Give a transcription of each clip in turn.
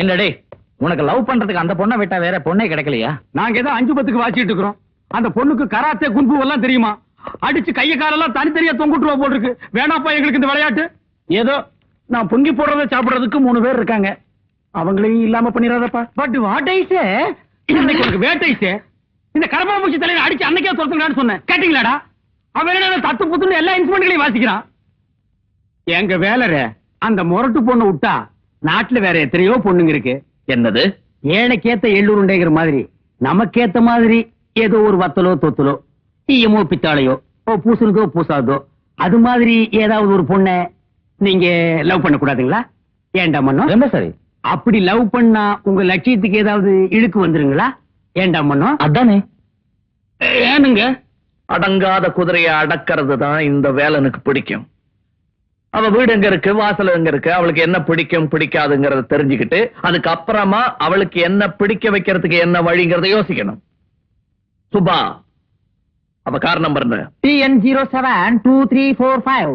என்னடே உனக்கு லவ் பண்றதுக்கு அந்த பொண்ணை விட்டா வேற பொண்ணே கிடைக்கலையா? நாங்க ஏதோ அஞ்சு பத்துக்கு வாசிட்டு இருக்கிறோம். அந்த பொண்ணுக்கு கராத்தே குன்பு எல்லாம் தெரியுமா? அடிச்சு கைய காலெல்லாம் தனித்தனியா தொங்குட்டுவா போட்டிருக்கு வேணாப்பா எங்களுக்கு இந்த விளையாட்டு. ஏதோ நான் பொங்கி போடுறத சாப்பிடுறதுக்கு மூணு பேர் இருக்காங்க. அவங்களையும் இல்லாம பண்ணிடாதப்பா. பட் வாட் ஐ சே இன்னைக்கு உனக்கு வேட்டைசே இந்த கரப்பாம்பூச்சி தலையில அடிச்சு அன்னைக்கே துரத்துங்கடான்னு சொன்னேன். கேட்டீங்களாடா? அவன் என்ன தத்து புத்துன்னு எல்லா இன்ஸ்ட்ருமெண்ட்களையும் வாசிக்கிறான்? எங்க வேலர அந்த முரட்டு பொண்ணு விட்டா நாட்டுல வேற எத்தனையோ பொண்ணுங்க இருக்கு. என்னது? ஏழைக்கேத்த எள்ளுருண்டைங்கிற மாதிரி. நமக்கேத்த மாதிரி ஏதோ ஒரு வத்தலோ தொத்தலோ ஈயமோ பித்தாளையோ ஓ பூசுனதோ பூசாதோ அது மாதிரி ஏதாவது ஒரு பொண்ணை நீங்க லவ் பண்ண கூடாதுங்களா? ஏண்டா மன்னோ? ரொம்ப சரி? அப்படி லவ் பண்ணா உங்க லட்சியத்துக்கு ஏதாவது இழுக்கு வந்துருங்களா? ஏண்டா மன்னோ? அதானே. ஏனுங்க? அடங்காத குதிரையை அடக்கிறது தான் இந்த வேலனுக்கு பிடிக்கும். அவ வீடு எங்க இருக்கு? வாசல் எங்க இருக்கு? அவளுக்கு என்ன பிடிக்கும் பிடிக்காதுங்கறத தெரிஞ்சுக்கிட்டு அதுக்கு அப்புறமா அவளுக்கு என்ன பிடிக்க வைக்கிறதுக்கு என்ன வழிங்கறத யோசிக்கணும். சுபா அவ car number TN zero seven two three four five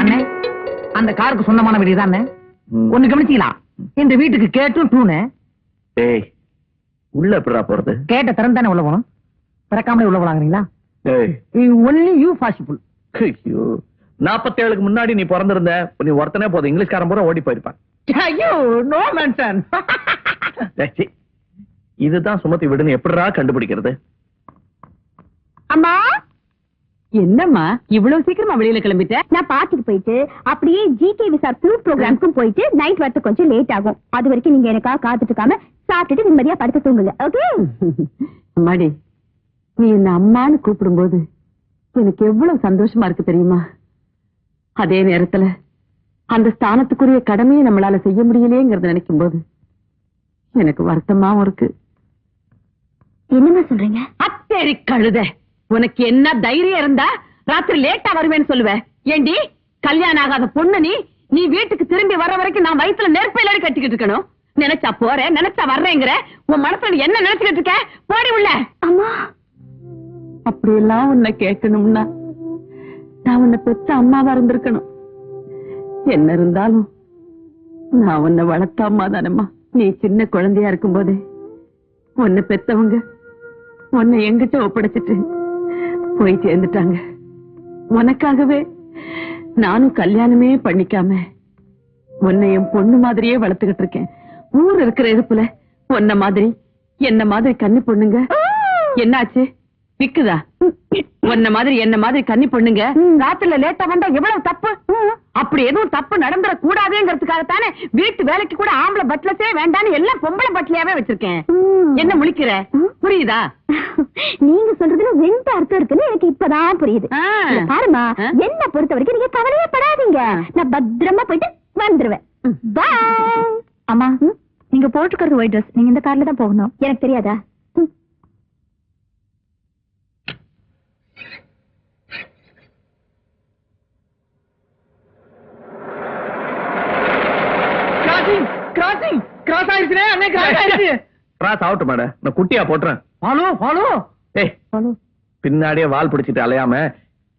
அண்ணே அந்த காருக்கு சொந்தமான வீடு தானே. ஒண்ணு கவனிச்சீங்களா? இந்த வீட்டுக்கு கேட்டும் டூனு. டேய் உள்ள எப்படிடா போறது? கேட்ட திறந்தானே உள்ள போகணும்? திறக்காமலே உள்ள போலாங்கிறீங்களா? ஒன்லி யூ பாசிபிள் ஐயோ. நாப்பத்தேழுக்கு முன்னாடி நீ பிறந்திருந்த நீ ஒருத்தனே போதும். இங்கிலீஷ்காரன் பூரா ஓடி போயிருப்பான். ஐயோ நோ மென்ஷன். இதுதான் சுமத்தி விடுன்னு எப்படிடா கண்டுபிடிக்கிறது? அம்மா? என்னம்மா இவ்வளவு சீக்கிரமா வெளியில கிளம்பிட்ட? நான் பார்ட்டிக்கு போயிட்டு அப்படியே ஜிகே விசார் ஃபுல் ப்ரோக்ராம்க்கும் போயிட்டு நைட் வரது கொஞ்சம் லேட் ஆகும். அது வரைக்கும் நீங்க எனக்காக காத்துட்டு இருக்காம சாப்பிட்டுட்டு நிம்மதியா படுத்து தூங்குங்க ஓகே அம்மாடி நீ என்ன அம்மான்னு கூப்பிடும்போது எனக்கு எவ்வளவு சந்தோஷமா இருக்கு தெரியுமா? அதே நேரத்துல அந்த ஸ்தானத்துக்குரிய கடமையை நம்மளால செய்ய முடியலையேங்கிறத நினைக்கும் போது எனக்கு வருத்தமாவும் இருக்கு. என்னமா சொல்றீங்க? அத்தேரி கழுத உனக்கு என்ன தைரியம் இருந்தா ராத்திரி லேட்டா வருவேன்னு சொல்லுவ. ஏண்டி கல்யாணம் ஆகாத பொண்ணு நீ நீ வீட்டுக்கு திரும்பி வர வரைக்கும் நான் வயித்துல நெருப்பையில கட்டிக்கிட்டு இருக்கணும். நினைச்சா போறேன் நினைச்சா வர்றேங்கிற உன் மனசுல என்ன நினைச்சுக்கிட்டு இருக்க? போடி உள்ள. அம்மா அப்படியெல்லாம் உன்னை கேட்கணும்னா நான் உன்னை பெற்ற அம்மாவா இருந்திருக்கணும். என்ன இருந்தாலும் நான் உன்னை வளர்த்த அம்மா தானம்மா. நீ சின்ன குழந்தையா இருக்கும் போதே உன்னை பெத்தவங்க உன்னை எங்கிட்ட ஒப்படைச்சிட்டு போய் சேர்ந்துட்டாங்க. உனக்காகவே நானும் கல்யாணமே பண்ணிக்காம உன்னை என் பொண்ணு மாதிரியே வளர்த்துக்கிட்டு இருக்கேன். ஊர் இருக்கிற இருப்புல உன்ன மாதிரி என்ன மாதிரி கண்ணு பொண்ணுங்க. என்னாச்சு? விக்குதா? உன்ன மாதிரி என்ன மாதிரி கன்னி பொண்ணுங்க ராத்திரில லேட்டா வந்தா எவ்வளவு தப்பு? அப்படி எதுவும் தப்பு நடந்துட கூடாதுங்கிறதுக்காகத்தானே வீட்டு வேலைக்கு கூட ஆம்பளை பட்லஸே வேண்டான்னு எல்லாம் பொம்பளை பட்லியாவே வச்சிருக்கேன். என்ன முழிக்கிற? புரியுதா? நீங்க சொல்றதுல ரெண்டு அர்த்தம் இருக்குன்னு எனக்கு இப்பதான் புரியுது. பாருமா. என்ன பொறுத்த வரைக்கும் நீங்க கவலையே படாதீங்க நான் பத்திரமா போயிட்டு வந்துருவேன். பாய் அம்மா நீங்க போட்டுக்கிறது ஒயிட் ட்ரெஸ் நீங்க இந்த கார்ல தான் போகணும். எனக்கு தெரியாதா? கிராஸ் ஆகட்டும் மேடம் நான் குட்டியா போட்டுறேன். ஏய் பின்னாடியே வால் பிடிச்சிட்டு அலையாம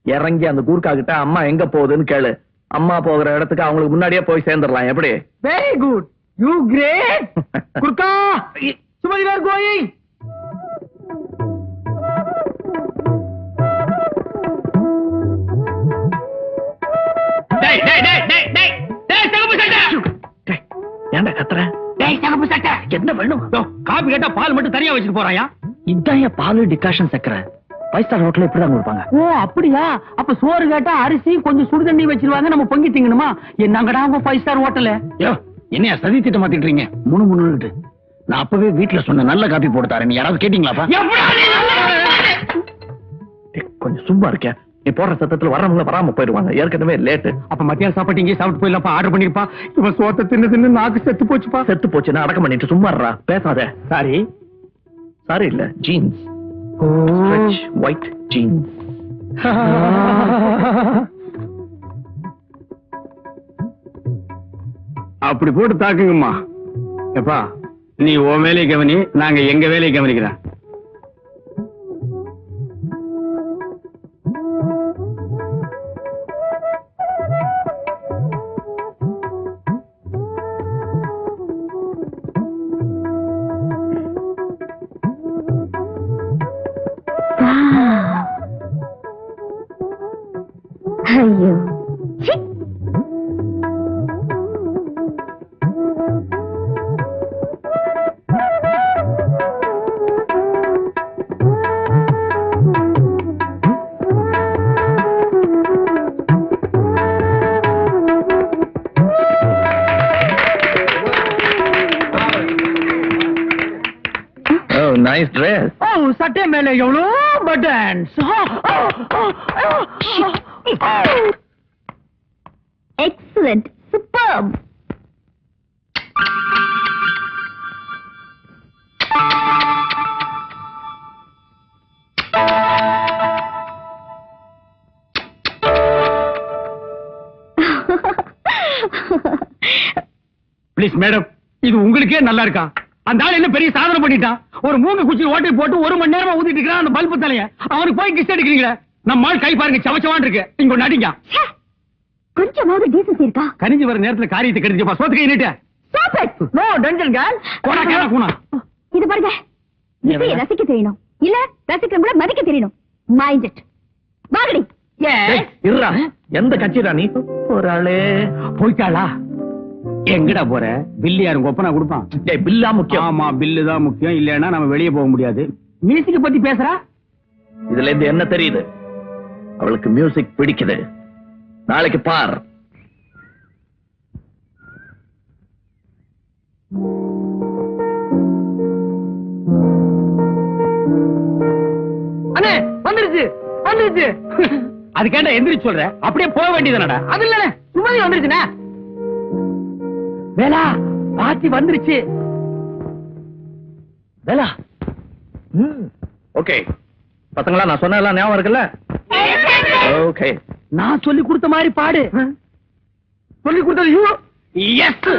இறங்கி அந்த கூர்க்கா கிட்ட அம்மா எங்க போகுதுன்னு கேளு. அம்மா போகிற இடத்துக்கு அவங்களுக்கு முன்னாடியே போய் சேர்ந்துடலாம். எப்படி? Very good you great Gurkha Sumathi where going டேய் டேய் டேய் டேய் டேய் டேய் சகப்பு சட்டை. டேய், ஏன்டா கத்துற? டேய் சகப்பு சட்டை என்ன வேணும் யோ, காபி கேட்டா பால் மட்டும் தனியா வச்சுட்டு போறாயா? இதான் பாலு டிகாஷன் சக்கரை. ஃபைவ் ஸ்டார் ஹோட்டல் இப்படிதான் கொடுப்பாங்க. ஓ அப்படியா? அப்ப சோறு கேட்டா அரிசி கொஞ்சம் சுடு தண்ணி வச்சிருவாங்க நம்ம பொங்கி திங்கணுமா? என்னங்கடா உங்க ஃபைவ் ஸ்டார் ஹோட்டல் என்னையா சதி திட்டம் மாத்திட்டுறீங்க முணு முணுட்டு நான் அப்பவே வீட்டுல சொன்ன நல்ல காப்பி போட்டு தரேன். நீ யாராவது கேட்டீங்களாப்பா டேய், கொஞ்சம் சும்மா இருக்கேன். நீ போடுற சத்தத்துல வர்றவங்க வராம போயிடுவாங்க. ஏற்கனவே லேட்டு அப்ப மத்தியானம் இங்கே சாப்பிட்டு போயிடலாம்ப்பா ஆர்டர் பண்ணிருப்பா. இவன் சோத்த தின்னு தின்னு நாக்கு செத்து போச்சுப்பா. செத்து போச்சுன்னா அடக்கம் பண்ணிட்டு சும்மா இருடா பேசாத. சாரி. சாரி இல்ல ஜீன்ஸ் ஒயிட் ஜீன்ஸ் அப்படி போட்டு தாக்குங்கம்மா. எப்பா நீ உன் வேலையை கவனி நாங்க எங்க வேலையை கவனிக்கிறோம்? நைஸ் ட்ரெஸ் ஓ சட்டை மேல எவ்வளோ buttons excellent super please madam இது உங்களுக்கே நல்லா இருக்கா? அந்த ஆள் என்ன பெரிய சாதனை பண்ணிட்டான்? ஒரு மூணு குச்சி ஓட்டை போட்டு ஒரு மணி நேரமா ஊத்திட்டு இருக்கிறான் அந்த பல்பு தலைய. அவனுக்கு போய் கிஸ் அடிக்கிறீங்களே. நம்ம கை பாருங்க சவச்சவான் இருக்கு. இங்க ஒண்ணு அடிங்க. கொஞ்சமாவது டீசன்சி இருக்கா? கரிஞ்சு வர நேரத்துல காரியத்தை கடிச்சுப்பா சோத்து கை நீட்டு. Stop it! No tension girl போடா கேள கூனா இது பாருங்க. இசையை ரசிக்க தெரியணும். இல்ல ரசிக்கிறவங்கள மதிக்க தெரியணும். மைண்ட் இட் வாங்கடி. டேய், இருடா. எந்த கட்சிடா நீ? ஒரு ஆளு. போயிட்டாளா? எங்கடா போற? பில்லு யாரும் கொப்பனா கொடுப்பான். பில்லா முக்கியம். ஆமா பில்லு தான் முக்கியம். இல்லைன்னா நம்ம வெளியே போக முடியாது. மியூசிக் பத்தி பேசுறா? இதுல இருந்து என்ன தெரியுது? அவளுக்கு மியூசிக் பிடிக்குது. நாளைக்கு பார். அண்ணே வந்துருச்சு. வந்துருச்சு. அதுக்கேண்டா எந்திரிச்சு சொல்ற. அப்படியே போக வேண்டியதுனடா அது இல்ல சும்மாதி வந்துருச்சுண்ணே. வேலா பாத்தி வந்துருச்சு. வேலா. ஓகே. பசங்களா நான் சொன்னதெல்லாம் ஞாபகம் இருக்குல்ல? ஓகே. நான் சொல்லி கொடுத்த மாதிரி பாடு. சொல்லி கொடுத்தது யூ எஸ்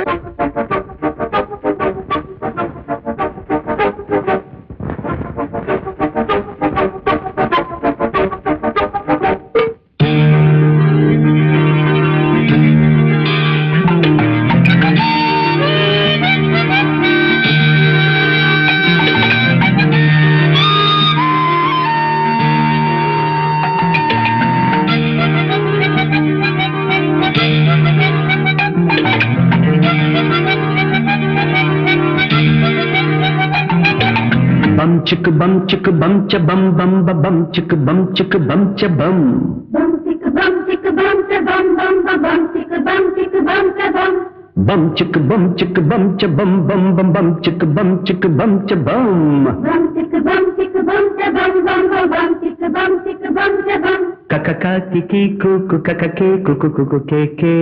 चिक बम चिक बम च बम बम बम चिक बम चिक बम च बम बम चिक बम चिक बम च बम। बम बम चिक बम चिक बम च बम बम चिक बम चिक बम च बम बम बम बम चिक बम चिक बम च बम। बम चिक बम चिक बम च बम बम बम चिक बम चिक बम च बम ककका किकी कुकु ककके कुकु कुकु केके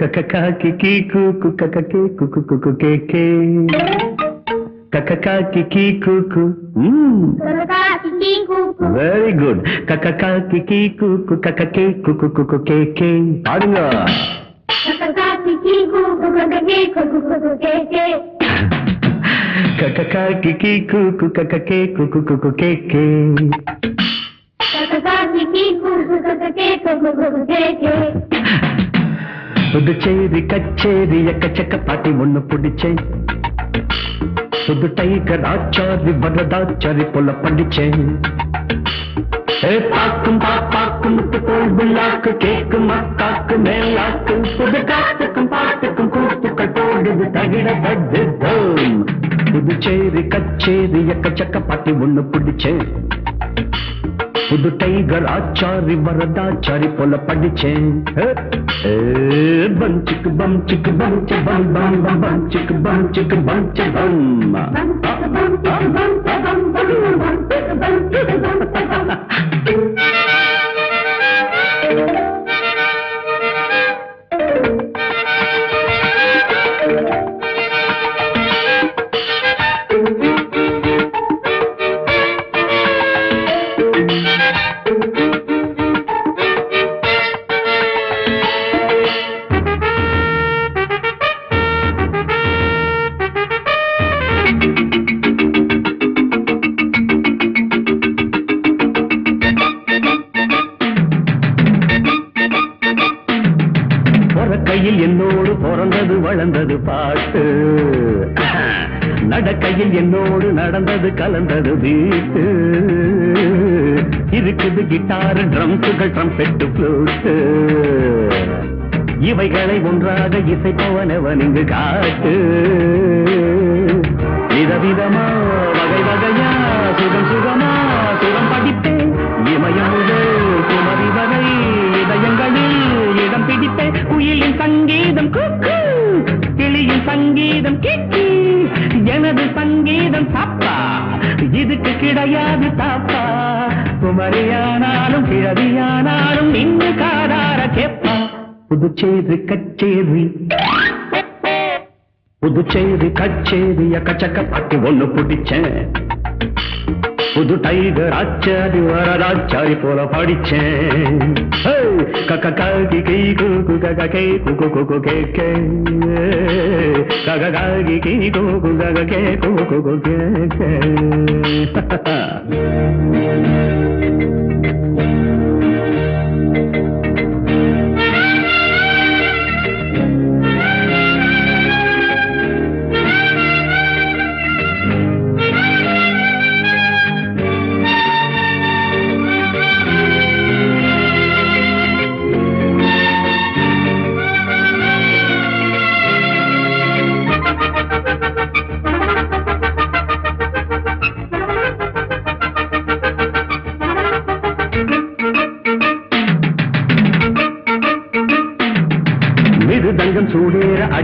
ककका किकी कुकु ककके कुकु कुकु केके kakaka kiki kuku kakake kuku kuku keke kakaka kiki kuku kakake kuku kuku keke kakaka kiki kuku mm. Very good கக்கா கிக்கி குக்கு கக்கே குக்கு குக்கு கே கே பாடுங்க கக்கா கிக்கி குக்கு கக்கே குக்கு குக்கு கே கே புதுச்சேரி கச்சேரி எக்கச்சக்க பாட்டி ஒண்ணு பிடிச்சேன் சுது டைகர் ஆச்சாரி வரதாச்சாரி போல படிச்சேன். ஏ, பாக்கும் பாப்பாக்கும் முத்துக்கோள் விழாக்கு கேக்கும் அக்காக்கு மேலாக்கு. புது காத்துக்கும் பாட்டுக்கும் கூத்துக்கள் போடுது தகிட தத்துதம் புதுச்சேரி கச்சேரி எக்கச்சக்க பாட்டி ஒண்ணு பிடிச்சேன். புது டைகர் ஆச்சாரி வரதாச்சாரி போல படிச்சேன் ஏ, ஏ, பஞ்சுக்கு பஞ்சுக்கு பஞ்ச பம் பம் பம் பஞ்சுக்கு பஞ்சுக்கு பம் நடக்கையில் என்னோடு பிறந்தது வளர்ந்தது பாட்டு. நடக்கையில் என்னோடு நடந்தது கலந்தது வீட்டு. இருக்குது கிட்டார் ட்ரம்ஸுகள் ட்ரம்பெட்டு ஃப்ளூட்டு. இவைகளை ஒன்றாக இசைப்பவனவன் இங்கு காட்டு. விதவிதமா வகை வகையா சுகம் சுகமா கிடையாது தாப்பா குமரியானாலும் கிழவியானாலும் நின்று காதார கேப்பா. புதுச்சேரி கச்சேரி. புதுச்சேரி கச்சேரி அக்கச்சக்க பாட்டி ஒண்ணு பிடிச்சேன். புது டைகர் ஆச்சாரி வரதாச்சாரி போல படிச்சேன். ஹே, கக்க காகி கை குகு கக கே குகு குகு கே கே கக காகி கை குகு கக கே. குகு குகு கே கே.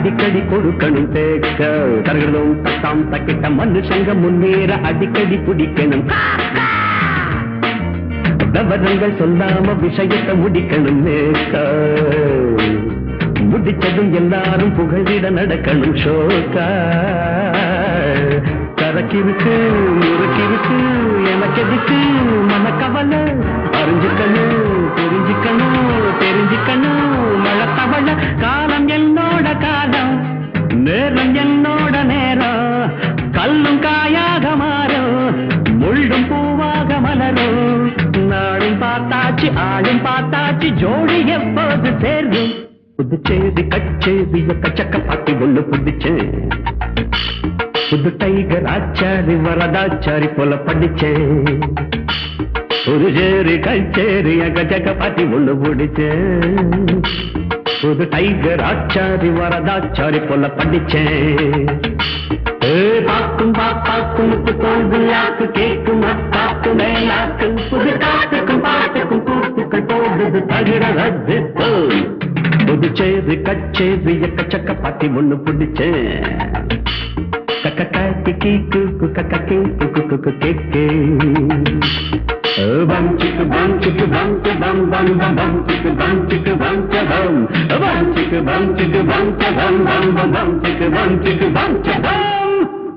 அடிக்கடி கொடுக்கணும் தேக்க. தருகிறதும் தாம் தக்கிட்ட மனுஷங்க முன்னேற அடிக்கடி பிடிக்கணும். விவரங்கள் சொல்லாம விஷயத்தை முடிக்கணும் நேக்க. முடிச்சதும் எல்லாரும் புகழிட நடக்கணும் ஷோக்கா கரக்கிருக்கு முறுக்கிருக்கு எனக்கு எதுக்கு புதுச்சேரி கச்சேரி கச்சக்க பாட்டி ஒண்ணு புடிச்சேன் புது டைகர் ஆச்சாரி வரதாச்சாரி போல படிச்சே. புதுச்சேரி கச்சேரி கச்சக்க பாட்டி ஒண்ணு புடிச்சே. புது டைகர் ஆச்சாரி வரதாச்சாரி போல படிச்சேன் பார்க்கும் பாக்கும் பாப்பாக்கும் தோல்வியாக்கு கேட்கும் அத்தாக்கு மேலாக்கு புது காட்டுக்கும் பாட்டுக்கும் கூத்துக்கள் போடுது தகிட ரத்து கச்சேது எக்கச்சக்க பாட்டி ஒண்ணு புடிச்சேன் கக்க காக்கி கீக்கு கக்க கேக்கு குக்கு கேக்கே Bum chicka bum chicka bum cha bum bum bum bum chicka bum chicka bum cha bum bum chicka bum chicka bum cha bum bum bum bum chicka bum chicka bum cha bum